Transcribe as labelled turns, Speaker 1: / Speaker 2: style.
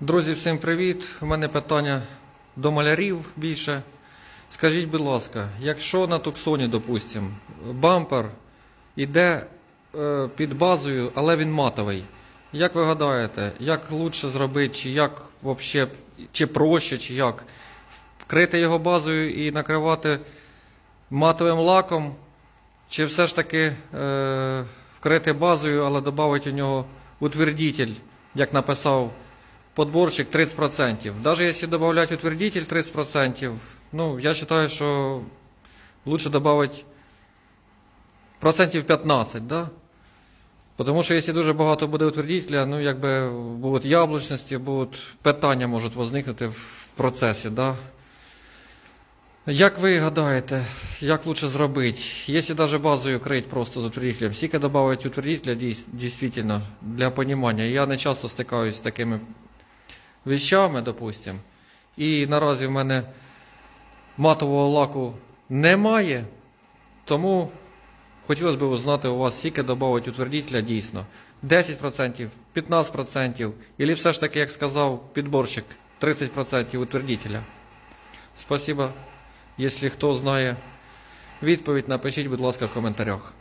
Speaker 1: Друзі, всім привіт! У мене питання до малярів більше. Скажіть, будь ласка, якщо на Туксоні, допустимо, бампер іде е, під базою, але він матовий. Як ви гадаєте, як краще зробити, чи як вообще, чи проще, чи як? Вкрити його базою і накривати матовим лаком, чи все ж таки е, вкрити базою, але додати у нього утвердитель, як написав подборщик 30%. Даже если добавлять утвердитель 30%, ну, я считаю, что лучше добавить процентів 15, да? Потому що якщо дуже багато буде утвердителя, ну, якби будуть яблучності, будуть питання можуть возникнути в процесі, да? Як ви гадаєте, як лучше зробити? Якщо даже базою крить просто з утвердителем, скільки додати утвердителя дійс- дійсно для понимания? Я не часто стикаюсь з такими вещами, допустим. І наразі в мене матового лаку немає, тому хотілося б узнати у вас, скільки додати утвердителя дійсно. 10%, 15%, або все ж таки, як сказав підборщик, 30% утвердителя. Спасибо. Якщо хто знає відповідь, напишіть, будь ласка, в коментарях.